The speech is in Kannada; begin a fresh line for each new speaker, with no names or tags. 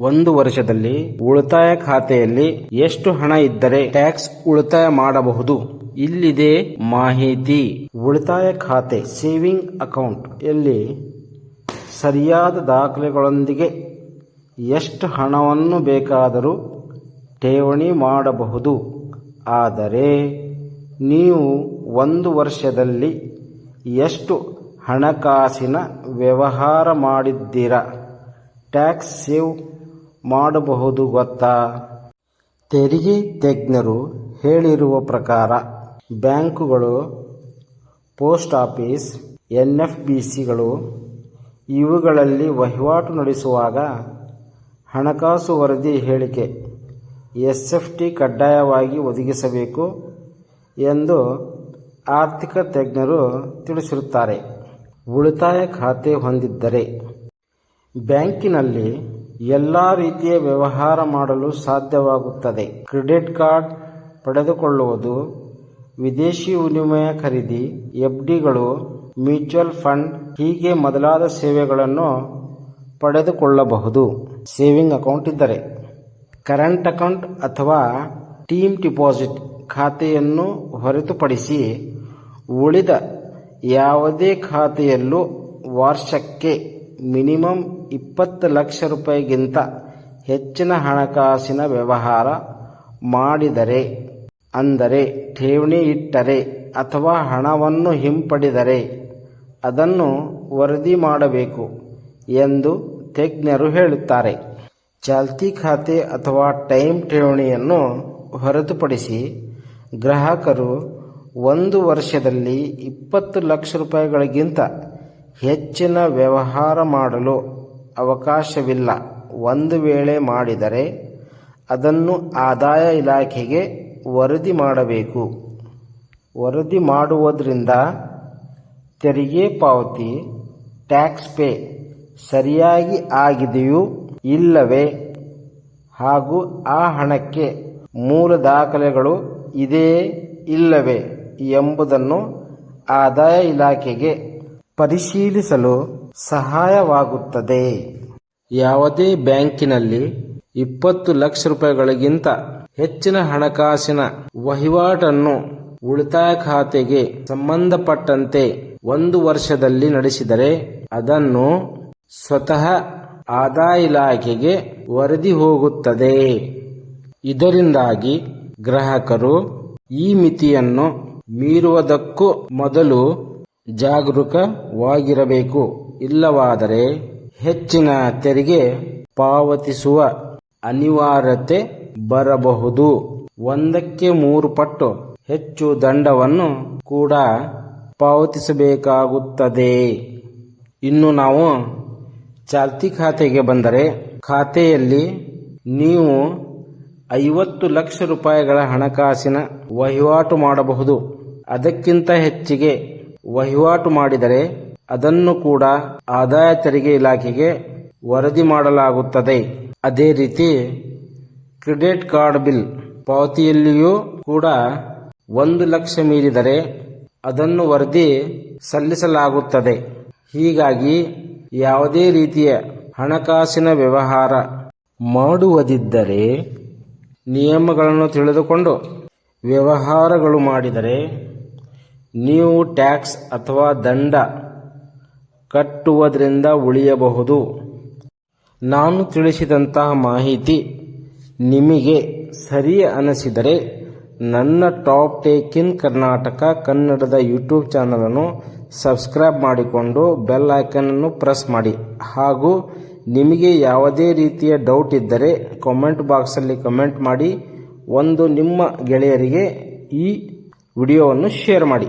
ಒಂದು ವರ್ಷದಲ್ಲಿ ಉಳಿತಾಯ ಖಾತೆಯಲ್ಲಿ ಎಷ್ಟು ಹಣ ಇದ್ದರೆ ಟ್ಯಾಕ್ಸ್ ಉಳಿತಾಯ ಮಾಡಬಹುದು? ಇಲ್ಲಿದೆ ಮಾಹಿತಿ. ಉಳಿತಾಯ ಖಾತೆ, ಸೇವಿಂಗ್ ಅಕೌಂಟ್. ಎಲ್ಲಿ? ಸರಿಯಾದ ದಾಖಲೆಗಳೊಂದಿಗೆ ಎಷ್ಟು ಹಣವನ್ನು ಬೇಕಾದರೂ ಠೇವಣಿ ಮಾಡಬಹುದು. ಆದರೆ ನೀವು ಒಂದು ವರ್ಷದಲ್ಲಿ ಎಷ್ಟು ಹಣಕಾಸಿನ ವ್ಯವಹಾರ ಮಾಡಿದ್ದೀರಾ? ಟ್ಯಾಕ್ಸ್ ಸೇವ್ ಮಾಡಬಹುದು ಗೊತ್ತಾ? ತೆರಿಗೆ ತಜ್ಞರು ಹೇಳಿರುವ ಪ್ರಕಾರ, ಬ್ಯಾಂಕುಗಳು, post office N F B ಸಿಗಳು ಇವುಗಳಲ್ಲಿ ವಹಿವಾಟು ನಡೆಸುವಾಗ ಹಣಕಾಸು ವರದಿ ಹೇಳಿಕೆ ಎಸ್ ಎಫ್ ಟಿ ಕಡ್ಡಾಯವಾಗಿ ಒದಗಿಸಬೇಕು ಎಂದು ಆರ್ಥಿಕ ತಜ್ಞರು ತಿಳಿಸಿರುತ್ತಾರೆ. ಉಳಿತಾಯ ಖಾತೆ ಹೊಂದಿದ್ದರೆ ಬ್ಯಾಂಕಿನಲ್ಲಿ ಎಲ್ಲ ರೀತಿಯ ವ್ಯವಹಾರ ಮಾಡಲು ಸಾಧ್ಯವಾಗುತ್ತದೆ. ಕ್ರೆಡಿಟ್ ಕಾರ್ಡ್ ಪಡೆದುಕೊಳ್ಳುವುದು, ವಿದೇಶಿ ವಿನಿಮಯ ಖರೀದಿ, ಎಫ್ಡಿಗಳು, ಮ್ಯೂಚುವಲ್ ಫಂಡ್ ಹೀಗೆ ಮೊದಲಾದ ಸೇವೆಗಳನ್ನು ಪಡೆದುಕೊಳ್ಳಬಹುದು. ಸೇವಿಂಗ್ ಅಕೌಂಟ್ ಇದ್ದರೆ ಕರೆಂಟ್ ಅಕೌಂಟ್ ಅಥವಾ ಟೀಮ್ ಡಿಪಾಸಿಟ್ ಖಾತೆಯನ್ನು ಹೊರತುಪಡಿಸಿ ಉಳಿದ ಯಾವುದೇ ಖಾತೆಯಲ್ಲೂ ವರ್ಷಕ್ಕೆ ಮಿನಿಮಮ್ ಇಪ್ಪತ್ತು ಲಕ್ಷ ರೂಪಾಯಿಗಿಂತ ಹೆಚ್ಚಿನ ಹಣಕಾಸಿನ ವ್ಯವಹಾರ ಮಾಡಿದರೆ, ಅಂದರೆ ಠೇವಣಿ ಇಟ್ಟರೆ ಅಥವಾ ಹಣವನ್ನು ಹಿಂಪಡೆದರೆ ಅದನ್ನು ವರದಿ ಮಾಡಬೇಕು ಎಂದು ತಜ್ಞರು ಹೇಳುತ್ತಾರೆ. ಚಾಲ್ತಿ ಖಾತೆ ಅಥವಾ ಟೈಮ್ ಠೇವಣಿಯನ್ನು ಹೊರತುಪಡಿಸಿ ಗ್ರಾಹಕರು ಒಂದು ವರ್ಷದಲ್ಲಿ ಇಪ್ಪತ್ತು ಲಕ್ಷ ರೂಪಾಯಿಗಳಿಗಿಂತ ಹೆಚ್ಚಿನ ವ್ಯವಹಾರ ಮಾಡಲು ಅವಕಾಶವಿಲ್ಲ. ಒಂದು ವೇಳೆ ಮಾಡಿದರೆ ಅದನ್ನು ಆದಾಯ ಇಲಾಖೆಗೆ ವರದಿ ಮಾಡಬೇಕು. ವರದಿ ಮಾಡುವುದರಿಂದ ತೆರಿಗೆ ಪಾವತಿ ಟ್ಯಾಕ್ಸ್ ಪೇ ಸರಿಯಾಗಿ ಆಗಿದೆಯೋ ಇಲ್ಲವೇ? ಹಾಗೂ ಆ ಹಣಕ್ಕೆ ಮೂಲ ದಾಖಲೆಗಳು ಇದೆಯೇ ಇಲ್ಲವೇ ಎಂಬುದನ್ನು ಆದಾಯ ಇಲಾಖೆಗೆ ಪರಿಶೀಲಿಸಲು ಸಹಾಯವಾಗುತ್ತದೆ. ಯಾವುದೇ ಬ್ಯಾಂಕಿನಲ್ಲಿ ಇಪ್ಪತ್ತು ಲಕ್ಷ ರೂಪಾಯಿಗಳಿಗಿಂತ ಹೆಚ್ಚಿನ ಹಣಕಾಸಿನ ವಹಿವಾಟನ್ನು ಉಳಿತಾಯ ಖಾತೆಗೆ ಸಂಬಂಧಪಟ್ಟಂತೆ ಒಂದು ವರ್ಷದಲ್ಲಿ ನಡೆಸಿದರೆ ಅದನ್ನು ಸ್ವತಃ ಆದಾಯ ಇಲಾಖೆಗೆ ವರದಿ ಹೋಗುತ್ತದೆ. ಇದರಿಂದಾಗಿ ಗ್ರಾಹಕರು ಈ ಮಿತಿಯನ್ನು ಮೀರುವುದಕ್ಕೂ ಮೊದಲು ಜಾಗರೂಕವಾಗಿರಬೇಕು. ಇಲ್ಲವಾದರೆ ಹೆಚ್ಚಿನ ತೆರಿಗೆ ಪಾವತಿಸುವ ಅನಿವಾರ್ಯತೆ ಬರಬಹುದು. ಒಂದಕ್ಕೆ ಮೂರು ಪಟ್ಟು ಹೆಚ್ಚು ದಂಡವನ್ನು ಕೂಡ ಪಾವತಿಸಬೇಕಾಗುತ್ತದೆ. ಇನ್ನು ನಾವು ಚಾಲ್ತಿ ಖಾತೆಗೆ ಬಂದರೆ ಖಾತೆಯಲ್ಲಿ ನೀವು ಐವತ್ತು ಲಕ್ಷ ರೂಪಾಯಿಗಳ ಹಣಕಾಸಿನ ವಹಿವಾಟು ಮಾಡಬಹುದು. ಅದಕ್ಕಿಂತ ಹೆಚ್ಚಿಗೆ ವಹಿವಾಟು ಮಾಡಿದರೆ ಅದನ್ನು ಕೂಡ ಆದಾಯ ತೆರಿಗೆ ಇಲಾಖೆಗೆ ವರದಿ ಮಾಡಲಾಗುತ್ತದೆ. ಅದೇ ರೀತಿ ಕ್ರೆಡಿಟ್ ಕಾರ್ಡ್ ಬಿಲ್ ಪಾವತಿಯಲ್ಲಿಯೂ ಕೂಡ ಒಂದು ಲಕ್ಷ ಮೀರಿದರೆ ಅದನ್ನು ವರದಿ ಸಲ್ಲಿಸಲಾಗುತ್ತದೆ. ಹೀಗಾಗಿ ಯಾವುದೇ ರೀತಿಯ ಹಣಕಾಸಿನ ವ್ಯವಹಾರ ಮಾಡುವುದಿದ್ದರೆ ನಿಯಮಗಳನ್ನು ತಿಳಿದುಕೊಂಡು ವ್ಯವಹಾರಗಳು ಮಾಡಿದರೆ ನೀವು ಟ್ಯಾಕ್ಸ್ ಅಥವಾ ದಂಡ ಕಟ್ಟುವುದರಿಂದ ಉಳಿಯಬಹುದು. ನಾನು ತಿಳಿಸಿದಂತಹ ಮಾಹಿತಿ ನಿಮಗೆ ಸರಿ ಅನಿಸಿದರೆ ನನ್ನ ಟಾಪ್ ಟೇಕ್ ಇನ್ ಕರ್ನಾಟಕ ಕನ್ನಡದ ಯೂಟ್ಯೂಬ್ ಚಾನಲನ್ನು ಸಬ್ಸ್ಕ್ರೈಬ್ ಮಾಡಿಕೊಂಡು ಬೆಲ್ ಐಕನನ್ನು ಪ್ರೆಸ್ ಮಾಡಿ. ಹಾಗೂ ನಿಮಗೆ ಯಾವುದೇ ರೀತಿಯ ಡೌಟ್ ಇದ್ದರೆ ಕಾಮೆಂಟ್ ಬಾಕ್ಸಲ್ಲಿ ಕಮೆಂಟ್ ಮಾಡಿ. ಒಂದು ನಿಮ್ಮ ಗೆಳೆಯರಿಗೆ ಈ ವಿಡಿಯೋವನ್ನು ಶೇರ್ ಮಾಡಿ.